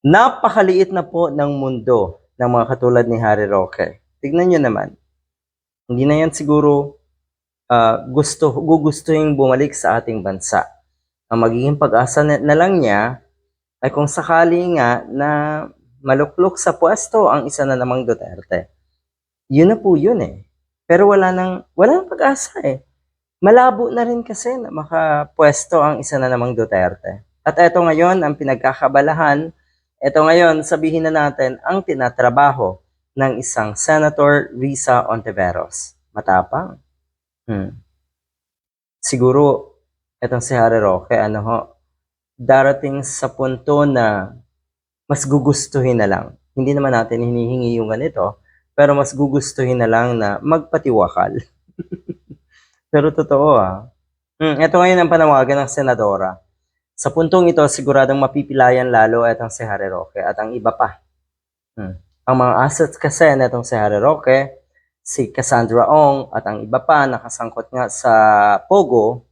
Napakaliit na po ng mundo ng mga katulad ni Harry Roque. Tignan nyo naman. Hindi na yan siguro ah, gusto, gugustuhin bumalik sa ating bansa. Ang magiging pag-asa na, na lang niya ay kung sakali nga na maluklok sa pwesto ang isa na namang Duterte. Yun na po yun eh. Pero wala nang, wala nang pag-asa eh. Malabo na rin kasi na makapwesto ang isa na namang Duterte. At eto ngayon ang pinagkakabalahan, eto ngayon sabihin na natin ang tinatrabaho ng isang Senator Risa Ontiveros. Matapang. Hmm. Siguro, etong si Harry Roque, ano ho, darating sa punto na mas gugustuhin na lang. Hindi naman natin hinihingi yung ganito, pero mas gugustuhin na lang na magpatiwakal. pero totoo ah. Hmm, ito ngayon ang panawagan ng senadora. Sa puntong ito, siguradong mapipilayan lalo itong si Harry Roque at ang iba pa. Hmm. Ang mga assets kasi netong si Harry Roque, si Cassandra Ong at ang iba pa nakasangkot nga sa Pogo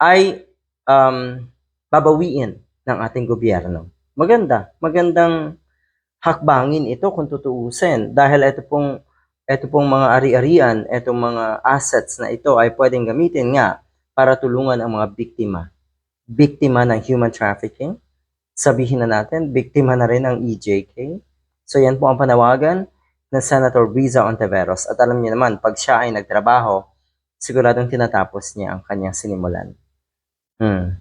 ay um, babawiin ng ating gobyerno. Maganda, magandang hakbangin ito kung tutuusin dahil ito pong ito pong mga ari-arian, itong mga assets na ito ay pwedeng gamitin nga para tulungan ang mga biktima. Biktima ng human trafficking, sabihin na natin, biktima na rin ng EJK. So yan po ang panawagan ng Senator Riza Ontiveros. At alam niyo naman, pag siya ay nagtrabaho, siguradong tinatapos niya ang kanyang sinimulan. Hmm.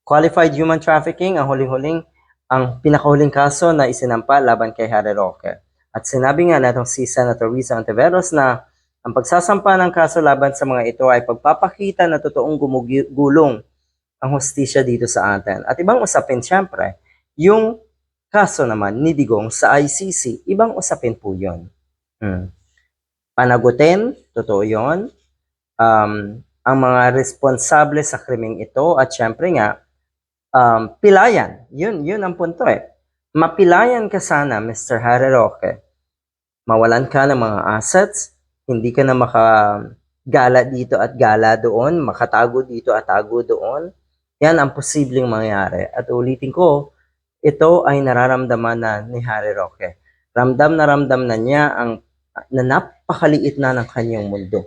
Qualified human trafficking, ang huling-huling, ang pinakahuling kaso na isinampa laban kay Harry Roque. At sinabi nga natong si Senator Riza Ontiveros na ang pagsasampa ng kaso laban sa mga ito ay pagpapakita na totoong gumugulong ang hostisya dito sa atin. At ibang usapin siyempre, yung kaso naman ni Digong sa ICC, ibang usapin po yun. Hmm. Panagutin, totoo yun. Um, ang mga responsable sa krimeng ito at syempre nga, um, pilayan. Yun, yun ang punto eh. Mapilayan ka sana, Mr. Harry Roque. Mawalan ka ng mga assets, hindi ka na makagala dito at gala doon, makatago dito at tago doon. Yan ang posibleng mangyari. At ulitin ko, ito ay nararamdaman na ni Harry Roque. Ramdam na ramdam na niya ang na napakaliit na ng kanyang mundo.